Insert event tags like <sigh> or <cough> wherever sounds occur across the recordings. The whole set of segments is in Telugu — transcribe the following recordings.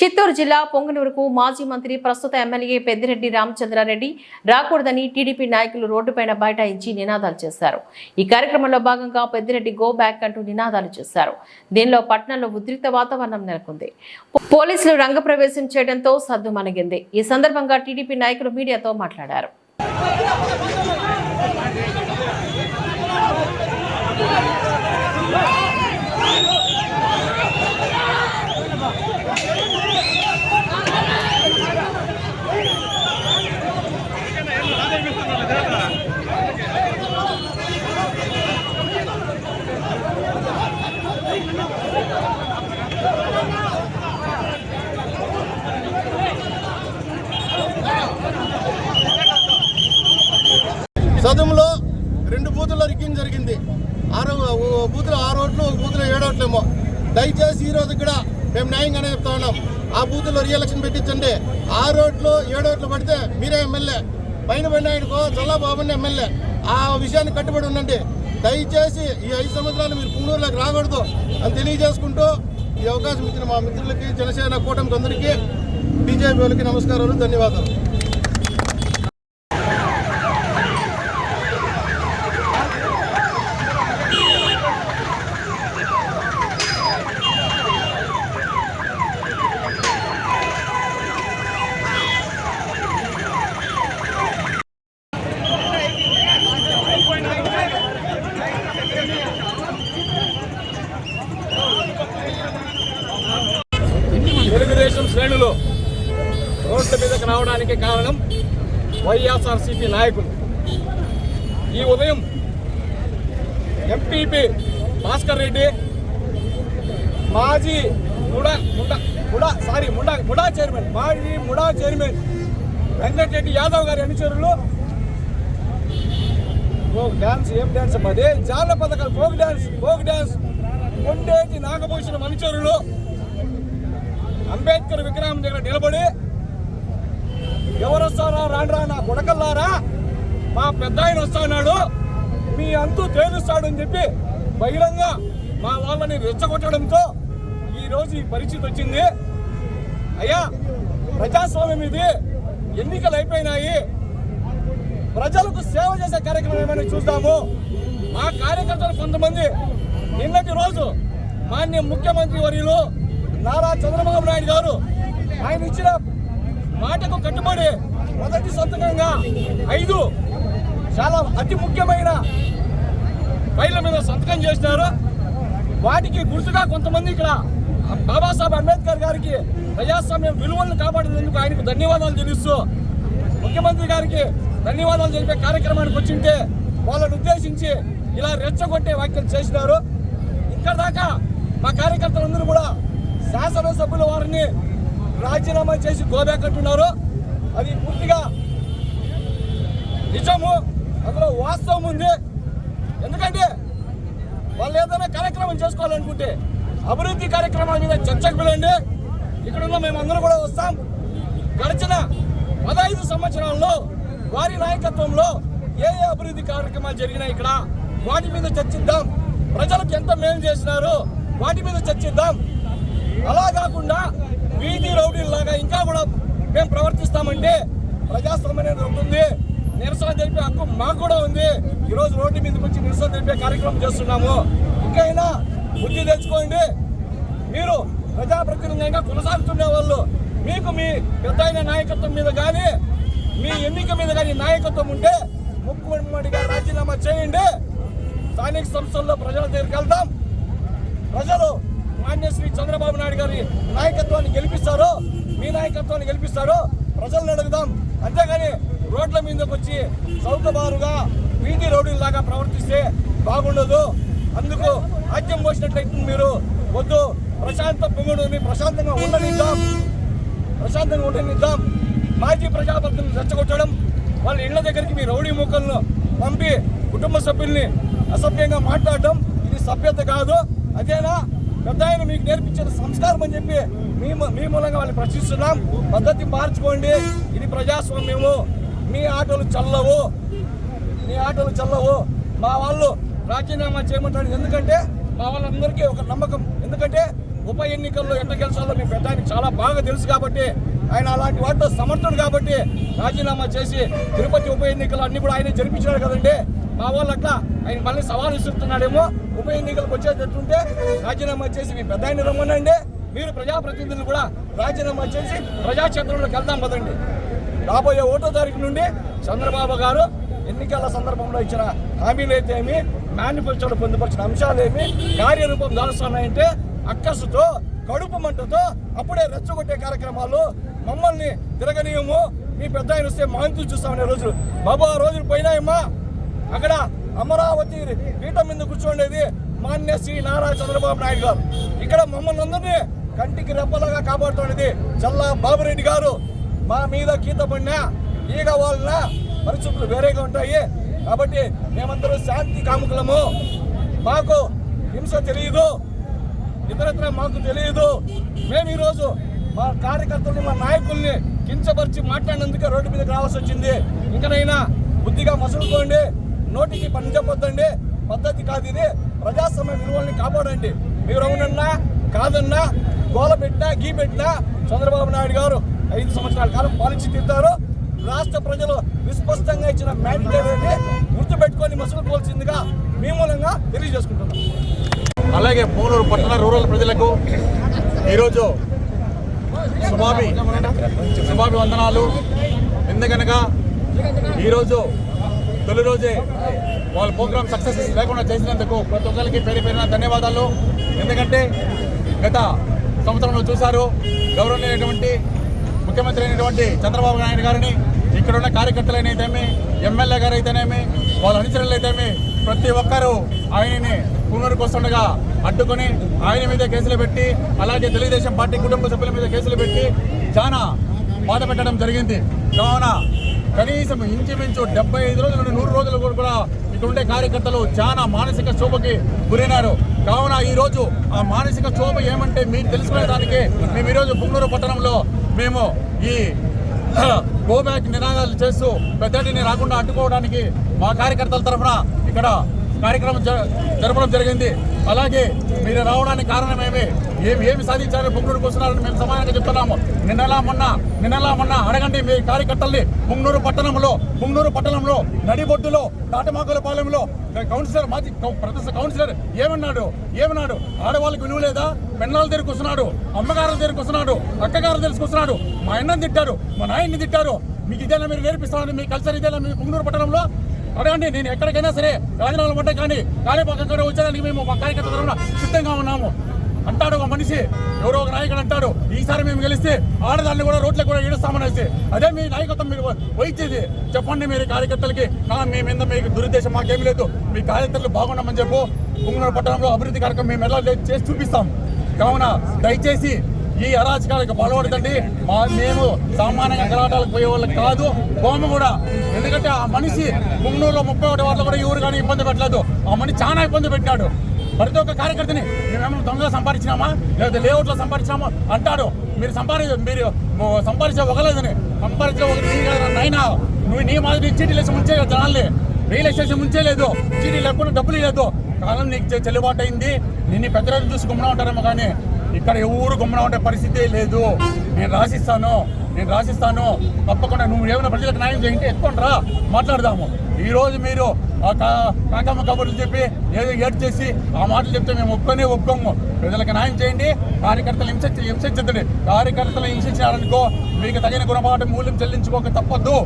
చిత్తూరు జిల్లా పొంగనూరుకు మాజీ మంత్రి ప్రస్తుత ఎమ్మెల్యే పెద్దిరెడ్డి రామచంద్రారెడ్డి రాకూడదని టీడీపీ నాయకులు రోడ్డుపైన బైఠాయించి నినాదాలు చేశారు. ఈ కార్యక్రమంలో భాగంగా పెద్దిరెడ్డి గో బ్యాక్ అంటూ నినాదాలు చేశారు. దీనిలో పట్టణంలో ఉద్రిక్త వాతావరణం నెలకొంది. పోలీసులు రంగప్రవేశం చేయడంతో సద్దు మనగింది ఈ సందర్భంగా టీడీపీ నాయకులు మీడియాతో మాట్లాడారు. దయచేసి ఈ రోజు కూడా మేము న్యాయంగానే చెప్తా ఉన్నాం. ఆ బూత్లో రియలక్షన్ పెట్టించండి. ఆరు ఓట్లు ఏడు ఓట్లు పడితే మీరే ఎమ్మెల్యే. పైన పడిన ఆయనకో చల్లబాబుని ఎమ్మెల్యే. ఆ విషయాన్ని కట్టుబడి ఉండండి. దయచేసి ఈ ఐదు సంవత్సరాలు మీరు పుంగూరులోకి రాకూడదు అని తెలియజేసుకుంటూ ఈ అవకాశం ఇచ్చిన మా మిత్రులకి జనసేన కూటమికి అందరికీ బీజేపీ వాళ్ళకి నమస్కారాలు ధన్యవాదాలు. తెలుగుదేశం శ్రేణులు రోడ్ల మీదకి రావడానికి కారణం వైఎస్ఆర్సీపీ నాయకులు. ఈ ఉదయం ఎంపీపీ భాస్కర్ రెడ్డి మాజీ MUDA MUDA MUDA sorry MUDA MUDA chairman మాజీ ముడా చైర్మన్ వెంకటరెడ్డి యాదవ్ గారి అనుచరులు. ఫోక్ డ్యాన్స్ ఏం డ్యాన్స్ అమ్మా అదే జానపద folk dance folk dance Kondeti Nagabhushanam అనుచరులు. అంబేద్కర్ విగ్రహం దగ్గర నిలబడి ఎవరు వస్తారా? రాండ్రా నా కొడకల్లారా? మా పెద్ద ఆయన వస్తున్నాడు. మీ అంతు తేలుస్తాడు అని చెప్పి బహిరంగ మా వాళ్ళని రెచ్చగొట్టడంతో ఈరోజు ఈ పరిస్థితి వచ్చింది. అయ్యా ప్రజాస్వామ్యం ఇది ఎన్నికలు అయిపోయినాయి. ప్రజలకు సేవ చేసే కార్యక్రమం ఏమైనా చూద్దాము. మా కార్యకర్తలు కొంతమంది నిన్నటి రోజు మాన్య ముఖ్యమంత్రి వర్యులు నారా చంద్రబాబు నాయుడు గారు ఆయన ఇచ్చిన మాటకు కట్టుబడి మొదటి సంతకంగా ఐదు చాలా అతి ముఖ్యమైన ఫైళ్ళ మీద సంతకం చేసినారు. వాటికి గుర్తుగా కొంతమంది ఇక్కడ బాబాసాహెబ్ అంబేద్కర్ గారికి ప్రజాస్వామ్యం విలువలను కాపాడినందుకు ఆయనకు ధన్యవాదాలు తెలుస్తూ ముఖ్యమంత్రి గారికి ధన్యవాదాలు తెలిపే కార్యక్రమానికి వచ్చింటే వాళ్ళని ఉద్దేశించి ఇలా రెచ్చగొట్టే వ్యాఖ్యలు చేసినారు. ఇక్కడ దాకా మా కార్యకర్తలందరూ కూడా శాసనసభ్యుల వారిని రాజీనామా చేసి గోబ్యాకట్టున్నారు అది పూర్తిగా నిజము అందులో వాస్తవం ఉంది. ఎందుకంటే వాళ్ళు ఏదైనా కార్యక్రమం చేసుకోవాలనుకుంటే అభివృద్ధి కార్యక్రమాల మీద చర్చకు పిలండి ఇక్కడున్న మేమందరం కూడా వస్తాం. గడిచిన పదహైదు సంవత్సరాల్లో వారి నాయకత్వంలో ఏ ఏ అభివృద్ధి కార్యక్రమాలు జరిగినాయి ఇక్కడ వాటి మీద చర్చిద్దాం. ప్రజలకు ఎంత మేలు చేసినారు వాటి మీద చర్చిద్దాం. అలా కాకుండా వీధి రౌడీలాగా ఇంకా కూడా మేము ప్రవర్తిస్తామంటే ప్రజాస్వామ్యం అనేది ఉంటుంది. నిరసన తెలిపే హక్కు మాకు కూడా ఉంది. ఈరోజు రోడ్డు మీదకి వచ్చి నిరసన తెలిపే కార్యక్రమం చేస్తున్నాము. ఇంకైనా బుద్ధి తెచ్చుకోండి. మీరు ప్రజాప్రతినిధంగా కొనసాగుతున్న వాళ్ళు మీకు మీ పెద్ద అయిన నాయకత్వం మీద కానీ మీ ఎన్నిక మీద కానీ నాయకత్వం ఉంటే ముఖ్యమంత్రిగా రాజీనామా చేయండి. స్థానిక సంస్థల్లో ప్రజల దగ్గరికి వెళ్తాం ప్రజలు మాన్య శ్రీ చంద్రబాబు నాయుడు గారి నాయకత్వాన్ని గెలిపిస్తారో మీ నాయకత్వాన్ని గెలిపిస్తారో ప్రజలను అడుగుదాం అంతేగాని రోడ్ల మీదకి వచ్చి చౌకబారుగా వీధి రౌడీలాగా ప్రవర్తిస్తే బాగుండదు. అందుకు ఆజ్యం పోసినట్లయితే మీరు వద్దు. ప్రశాంత పొంగుడుని ప్రశాంతంగా ఉండనిద్దాం. ప్రశాంతంగా ఉండనిద్దాం. మాజీ ప్రజాపతిని రెచ్చగొట్టడం వాళ్ళ ఇళ్ళ దగ్గరికి మీ రౌడీ ముక్కలను పంపి కుటుంబ సభ్యుల్ని అసభ్యంగా మాట్లాడడం ఇది సభ్యత కాదు. అదేనా? పెద్ద ఆయన మీకు నేర్పించిన సంస్కారం అని చెప్పి మీ మీ మూలంగా వాళ్ళని ప్రశ్నిస్తున్నాం. పద్ధతి మార్చుకోండి. ఇది ప్రజాస్వామ్యము. మీ ఆటలు చల్లవు. మీ ఆటలు చల్లవు. మా వాళ్ళు రాజీనామా చేయమంటాడు ఎందుకంటే మా వాళ్ళందరికీ ఒక నమ్మకం. ఎందుకంటే ఉప ఎన్నికల్లో ఎంత గెలిచాలో మీ పెద్ద చాలా బాగా తెలుసు కాబట్టి ఆయన అలాంటి వాటితో సమర్థుడు కాబట్టి రాజీనామా చేసి తిరుపతి ఉప ఎన్నికలు అన్ని కూడా ఆయన జరిపించాడు కదండి. మా వాళ్ళు అట్లా ఆయన మళ్ళీ సవాలు ఇస్తున్నాడేమో ఉప ఎన్నికలకు వచ్చేటట్టుంటే రాజీనామా చేసి మీ పెద్ద ఆయన రమ్మనండి. మీరు ప్రజాప్రతినిధులు కూడా రాజీనామా చేసి ప్రజాక్షేత్రంలోకి వెళ్దాం కదండి. రాబోయే ఒకటో తారీఖు నుండి చంద్రబాబు గారు ఎన్నికల సందర్భంలో ఇచ్చిన హామీలు అయితే ఏమి? మేనిఫెస్టోలో పొందుపరిచిన అంశాలు ఏమి? కార్యరూపం దాలుస్తున్నాయంటే అక్కసుతో కడుపు మంటతో అప్పుడే రెచ్చగొట్టే కార్యక్రమాలు మమ్మల్ని తిరగనీయము. మీ పెద్ద ఆయన వస్తే మాంతులు చూస్తామనే రోజులు బాబు ఆ రోజులు పోయినాయమ్మా. అక్కడ అమరావతి పీఠం మీద కూర్చోండేది మాన్య శ్రీ నారా చంద్రబాబు నాయుడు గారు. ఇక్కడ మమ్మల్ని అందరినీ కంటికి రెప్పలాగా కాపాడుతున్నది చల్లా బాబురెడ్డి గారు. మా మీద గీత పడినా ఈగ వాళ్ళ పరిస్థితులు వేరేగా ఉంటాయి. కాబట్టి మేమందరూ శాంతి కాముకులము. మాకు హింస తెలియదు. ఇతరత్ర మాకు తెలియదు. మేము ఈరోజు మా కార్యకర్తల్ని మా నాయకుల్ని కించపరిచి మాట్లాడినందుకే రోడ్డు మీదకి రావాల్సి వచ్చింది. ఇంకనైనా బుద్ధిగా మసులుకోండి నోటికి పనిచెప్పొద్దండి పద్ధతి కాదు ఇది. ప్రజాస్వామ్య విలువల్ని కాపాడండి. మీరు అవునన్నా కాదన్నా గోల పెట్టినా గీ పెట్టినా చంద్రబాబు నాయుడు గారు ఐదు సంవత్సరాల కాలం పాలించి తీరుతారు. రాష్ట్ర ప్రజలు విస్పష్టంగా ఇచ్చిన మ్యాండేట్ గుర్తుపెట్టుకొని మసులుకోవాల్సిందిగా మీ మూలంగా తెలియజేసుకుంటారు అలాగే పోలూరు పట్టణ రూరల్ ప్రజలకు ఈరోజు సుమామి సుమామి వందనాలు. ఎందుకనగా ఈరోజు తొలి రోజే వాళ్ళ ప్రోగ్రామ్ సక్సెస్ లేకుండా చేసినందుకు ప్రతి ఒక్కరికి పేరు పేరున ధన్యవాదాలు. ఎందుకంటే గత సంవత్సరంలో చూశారు గౌరవనీయమైనటువంటి ముఖ్యమంత్రి అయినటువంటి చంద్రబాబు నాయుడు గారిని. ఇక్కడ ఉన్న కార్యకర్తలైతేమి ఎమ్మెల్యే గారు అయితేనేమి వాళ్ళ అనుచరులు అయితేమి ప్రతి ఒక్కరూ ఆయనని పునరుకొస్తుండగా అడ్డుకొని ఆయన మీద కేసులు పెట్టి అలాగే తెలుగుదేశం పార్టీ కుటుంబ సభ్యుల మీద కేసులు పెట్టి చాలా బాధ పెట్టడం జరిగింది. కావున కనీసం ఇంచుమించు డెబ్బై ఐదు రోజుల నుండి నూరు రోజులు కూడా ఇక్కడ ఉండే కార్యకర్తలు చాలా మానసిక శోభకి గురైనారు. కావున ఈ రోజు ఆ మానసిక శోభ ఏమంటే మీరు తెలుసుకునేదానికి మేము ఈరోజు పుంగూరు పట్టణంలో మేము ఈ <clears throat> గోబ్యాక్ నినాదాలు చేస్తూ పెద్దటిని రాకుండా అడ్డుకోవడానికి మా కార్యకర్తల తరఫున ఇక్కడ కార్యక్రమం జ- జరపడం జరిగింది. అలాగే మీరు రావడానికి కారణమేమి? ఏమి ఏమి సాధించారు పుంగనూరుకు వస్తున్నారని మేము సమానంగా చెప్తున్నాము. నిన్నలా మొన్న నిన్నలా మొన్న అడగండి మీ కార్యకర్తల్ని. ముంగనూరు పట్టణంలో పుంగనూరు పట్టణంలో నడిబొడ్డులో తాటమాకుల పాలెంలో కౌన్సిలర్ మాజీ కౌ- కౌన్సిలర్ ఏమన్నాడు? ఏమన్నాడు? ఆడవాళ్ళకి విలువ లేదా? పెన్నాల దగ్గరికి వస్తున్నాడు. అమ్మగారుల దగ్గరికి వస్తున్నాడు. అక్కగారు తెలుసుకొస్తున్నాడు మా అన్నని తిట్టారు. మా నాయన్ని తిట్టారు. మీకు ఇదేనా మీరు నేర్పిస్తామని మీ కల్చర్ ఇదేనా మీ పుంగనూరు పట్టణంలో? అడగండి నేను ఎక్కడికైనా సరే రాజీనామాలు పడ్డా కానీ కాలేపాకంగా వచ్చేదానికి మేము మా కార్యకర్త తరఫున సిద్ధంగా ఉన్నాము. అంటాడు ఒక మనిషి ఎవరో ఒక నాయకుడు అంటాడు ఈసారి మేము గెలిస్తే ఆడదాన్ని కూడా రోడ్లకు కూడా ఈడుస్తామనేసి అదే మీ నాయకత్వం మీరు వహించేది. చెప్పండి మీరు కార్యకర్తలకి నా మీ మీద మీకు దురుద్దేశం మాకేమీ లేదు. మీ కార్యకర్తలు బాగున్నామని చెప్పు. పుంగనూరు పట్టణంలో అభివృద్ధి కార్యక్రమం మేము ఎలా చేసి చూపిస్తాం. కావున దయచేసి ఈ అరాచకాలకు పాల్పడతండి మా మేము సామాన్యంగా గలాటాలకు పోయే వాళ్ళకి కాదు. భూమి కూడా. ఎందుకంటే ఆ మనిషి పుంగనూరులో ముప్పై ఒకటి వాళ్ళు కూడా ఎవరు కానీ ఇబ్బంది పెట్టలేదు. ఆ మనిషి చాలా ఇబ్బంది పెట్టాడు. ప్రతి ఒక్క కార్యకర్తని మేమేమో దొంగ సంపాదించినామా? లేదా లేఅవుట్లో సంపాదించినామా? అంటాడు. మీరు సంపాదించ మీరు సంపాదించే ఒకలేదని సంపాదించే ఒక నైనా నువ్వు నీ మాదిరి చీటీ లేచి ముంచే జనాల్ని. రియల్ ఎస్టేషన్ ముంచే లేదు. చీటీ లేకుండా డబ్బులు లేదు కాలం నీకు చెల్లుబాటు అయింది. నిన్ను పెద్ద రోజు చూసి ఉంటారేమో కానీ ఇక్కడ ఎవరు గుమ్మన ఉండే పరిస్థితే లేదు. నేను రాసిస్తాను నేను రాసిస్తాను. తప్పకుండా నువ్వు ఏమైనా ప్రజలకు న్యాయం చేయంటే ఎత్తుకొని రా మాట్లాడదాము ఈరోజు మీరు ఆ కా- కాకమ్మ కబుర్లు చెప్పి ఏదో ఏడ్ చేసి ఆ మాటలు చెప్తే మేము ఒప్పుకొని ఒప్పుకోము. ప్రజలకు న్యాయం చేయండి. కార్యకర్తలు హింస హింసించండి కార్యకర్తలు హింసించారనుకో మీకు తగిన గుణపాఠం మూల్యం చెల్లించుకోక తప్పదు.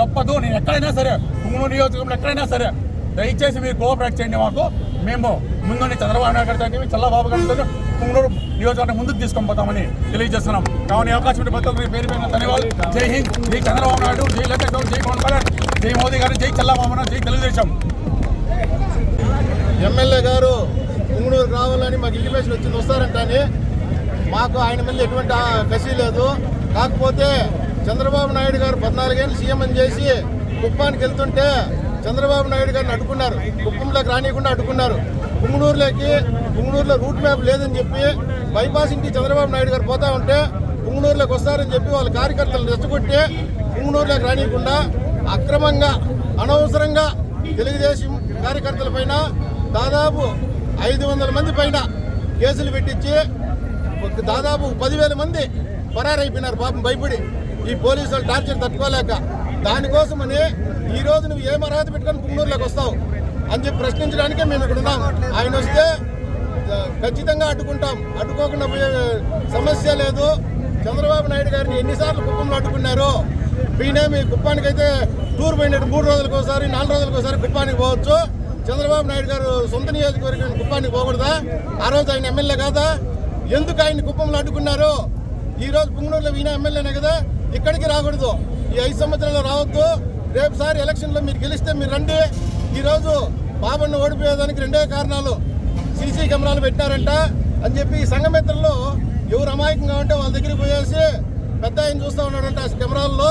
తప్పదు. నేను ఎక్కడైనా సరే పుంగనూరు నియోజకవర్గంలో ఎక్కడైనా సరే దయచేసి మీరు కోఆపరేట్ చేయండి మాకు. మేము ముందుండి చంద్రబాబు నాయుడు గారి చల్లబాబు గారితో పుంగనూరు నియోజకవర్గం ముందుకు తీసుకొని పోతామని తెలియజేస్తున్నాం. కావున అవకాశం ఉంటే ప్రతి ఒక్కరికి పేరు పైన ధన్యవాదాలు. జై హింద్ జై చంద్రబాబు నాయుడు జై లలిత జై పవన్ కళ్యాణ్ జై మోదీ గారు జై చల్లబాబు జై తెలుగుదేశం. ఎమ్మెల్యే గారు పుంగనూరు రావాలని మాకు ఇంటిమేషన్ వచ్చింది. వస్తారంటని మాకు ఆయన మీద ఎటువంటి కసి లేదు. కాకపోతే చంద్రబాబు నాయుడు గారు పద్నాలుగేళ్ళు సీఎం అని చేసి కుప్పానికి వెళ్తుంటే చంద్రబాబు నాయుడు గారిని అడ్డుకున్నారు. కుప్పంలోకి రానియకుండా అడ్డుకున్నారు. పుంగనూరులోకి పుంగనూరులో రూట్ మ్యాప్ లేదని చెప్పి బైపాస్ ఇంటి చంద్రబాబు నాయుడు గారు పోతా ఉంటే పుంగనూరులోకి వస్తారని చెప్పి వాళ్ళ కార్యకర్తలు రెచ్చగొట్టి పుంగనూరులోకి రానియకుండా అక్రమంగా అనవసరంగా తెలుగుదేశం కార్యకర్తల పైన దాదాపు ఐదు వందల మంది పైన కేసులు పెట్టించి దాదాపు పదివేల మంది పరారైపోయినారు పాపం భయపడి. ఈ పోలీసులు టార్చర్ తట్టుకోలేక దానికోసమని ఈ రోజు నువ్వు ఏం అర్హత పెట్టుకొని పుంగనూరులోకి వస్తావు? అని చెప్పి ప్రశ్నించడానికే మేము ఇక్కడ ఉన్నాం. ఆయన వస్తే ఖచ్చితంగా అడ్డుకుంటాం. అడ్డుకోకుండా పోయే సమస్య లేదు. చంద్రబాబు నాయుడు గారిని ఎన్నిసార్లు కుప్పంలో అడ్డుకున్నారు ఈయన మీ కుప్పానికైతే టూర్ పోయినట్టు మూడు రోజులకు ఒకసారి నాలుగు రోజులకు ఒకసారి కుప్పానికి పోవచ్చు. చంద్రబాబు నాయుడు గారు సొంత నియోజకవర్గం కుప్పానికి పోకూడదా? ఆ రోజు ఆయన ఎమ్మెల్యే కాదా? ఎందుకు ఆయన కుప్పంలో అడ్డుకున్నారు? ఈరోజు పుంగనూరులో ఈయన ఎమ్మెల్యేనే కదా? ఇక్కడికి రాకూడదు. ఈ ఐదు సంవత్సరాలు రావద్దు. రేపు సారి ఎలక్షన్లో మీరు గెలిస్తే మీరు రండి. ఈ రోజు బాబుని ఓడిపోయేదానికి రెండే కారణాలు సీసీ కెమెరాలు పెట్టినారంట అని చెప్పి సంఘమిత్రులు ఎవరు అమాయకంగా ఉంటే వాళ్ళ దగ్గరికి పోయేసి పెద్ద ఆయన చూస్తూ ఉన్నాడంట కెమెరాల్లో.